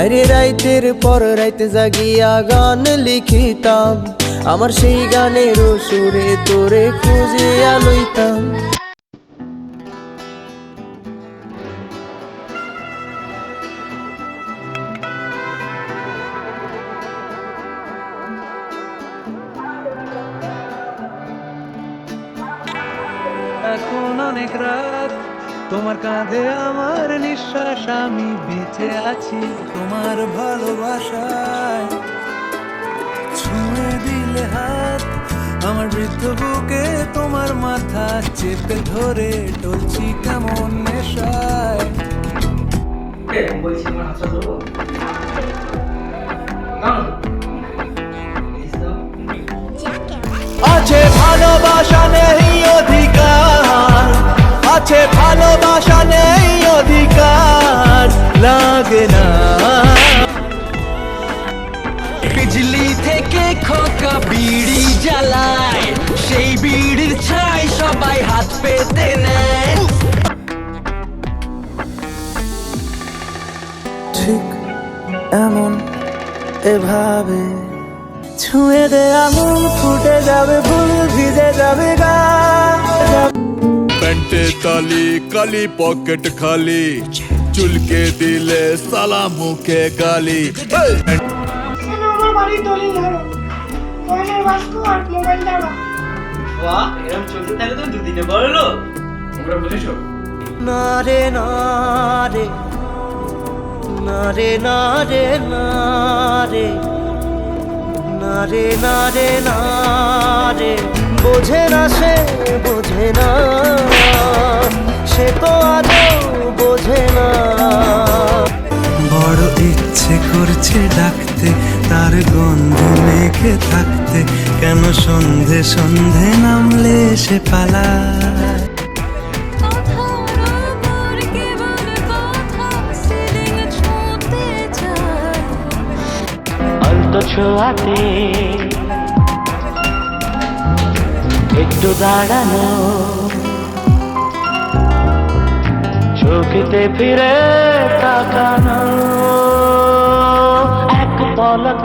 আরে রাইতের পর রাইতে জাগিয়া গান লিখিতাম। আমার সেই গানের সুরে তোরে খুঁজিয়া লইতাম। এখন অনেক রাত তোমার কাঁধে আমার নিঃশ্বাস, আমি বেঁচে আছি তোমার ভালোবাসায়। ছুঁয়ে দিলে হাত, আমার বৃদ্ধ বুকে তোমার মাথা চেপে ধরে টলছি কেমন নেশায়। বলছি আমার হাতটা আছে ভালোবাসা নেই অধিকার, লাগে না। বিজলি থেকে খোকা বিড়ি জ্বালায়, সেই বিড়ির ছাই সবাই হাত পেতে নেয়। ঠিক এমন এভাবে ছুঁয়ে দে আঙুল ফুটে যাবে ফুল ভিজে যাবে প্যান্টে তালি কালি পকেট খালি। চুলকে দিলে সালা মুখে গালি। এই! কেন আমার বাড়ির দলিল ধরো। গয়নার বাস্ক বোঝে না সে বোঝে না। সে তো আজও বোঝে না। বড় ইচ্ছে করছে ডাকতে তার গন্ধ মেখে থাকতে। কেন সন্ধে সন্ধে নামলে সে পালা ছোঁয়াতে একটু দাঁড়ানো। চোখেতে ফিরে তাকানো। এক পলক।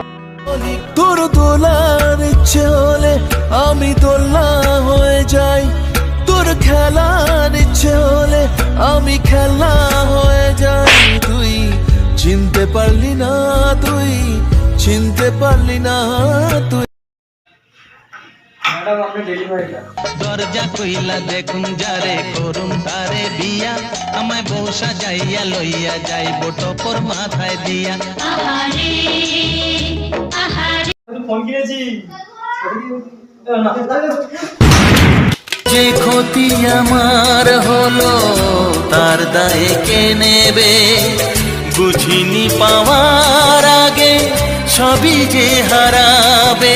তোর দোলার ইচ্ছে হলে আমি দোলা হয়ে যাই। তোর খেলার ইচ্ছে হলে আমি খেলা হয়ে যাই। তুই চিনতে পারলি না, তুই চিনতে পারলি না, তুই ম্যাডাম আপনার ডেলিভারিটা দরজা কইলা দেখুন যারে করুন তারে বিয়া আমায় বউ সাজাইয়া লইয়া যাইব টপর মাথায় দিয়া। ফোন কিনেছি। যে ক্ষতি আমার হলো তার দায়ে কে নেবে? বুঝিনি পাওয়ার আগে সবই যে হারাবে।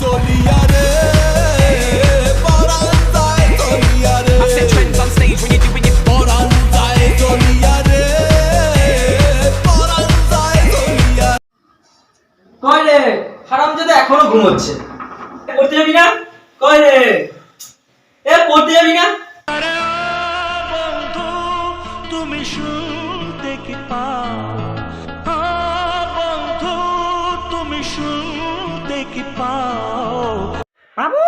চলিয়া রে পরাণ যায় চলিয়া রে I said trends এখনও ঘুমোচ্ছে। পড়তে যাবি না? কই রে? এ পড়তে যাবি না? কি পাও? বাবু!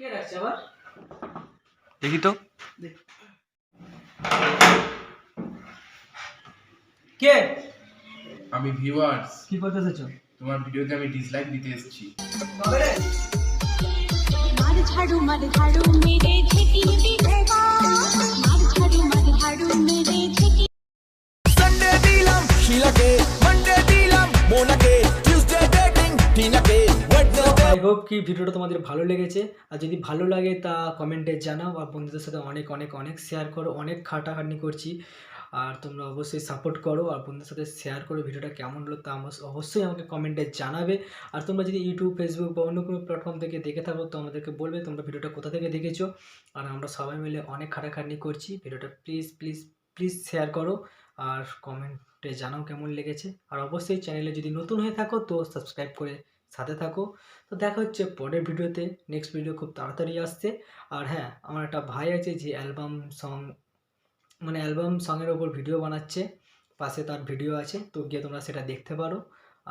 কে রাখছে আবার? দেখি তো। কে? আমি ভিউয়ার্স কি করতে এসেছ তোমার ভিডিওতে আমি ডিসলাইক দিতে এসেছি। মার ঝাড়ু মার ঝাড়ু মেরে ঝেঁটি কি ভিডিওটা তোমাদের ভালো লেগেছে। আর যদি ভালো লাগে তা কমেন্টে জানাও আর বন্ধুদের সাথে অনেক অনেক অনেক শেয়ার করো, অনেক খাটাখাটনি করছি। আর তোমরা অবশ্যই সাপোর্ট করো আর বন্ধুদের সাথে শেয়ার করো ভিডিওটা কেমন হলো তা অবশ্যই আমাকে কমেন্টে জানাবে। আর তোমরা যদি ইউটিউব ফেসবুক বা অন্য কোনো প্ল্যাটফর্ম থেকে দেখে থাকো তো আমাদেরকে বলবে তোমরা ভিডিওটা কোথা থেকে দেখেছ। আর আমরা সবাই মিলে অনেক খাটাখাটনি করছি। ভিডিওটা প্লিজ প্লিজ প্লিজ শেয়ার করো আর কমেন্টে জানাও কেমন লেগেছে। আর অবশ্যই চ্যানেলে যদি নতুন হয়ে থাকো তো সাবস্ক্রাইব করে সাথে থাকো। তো দেখা হচ্ছে পরের ভিডিওতে। নেক্সট ভিডিও খুব তাড়াতাড়ি আসছে। আর হ্যাঁ আমার একটা ভাই আছে যে অ্যালবাম সং মানে অ্যালবাম সঙের ওপর ভিডিও বানাচ্ছে। পাশে তার ভিডিও আছে। তো গিয়ে তোমরা সেটা দেখতে পারো।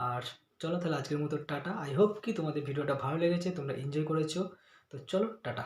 আর চলো তাহলে আজকের মতো টাটা। আই হোপ কি তোমাদের ভিডিওটা ভালো লেগেছে, তোমরা এনজয় করেছ। তো চলো, টাটা।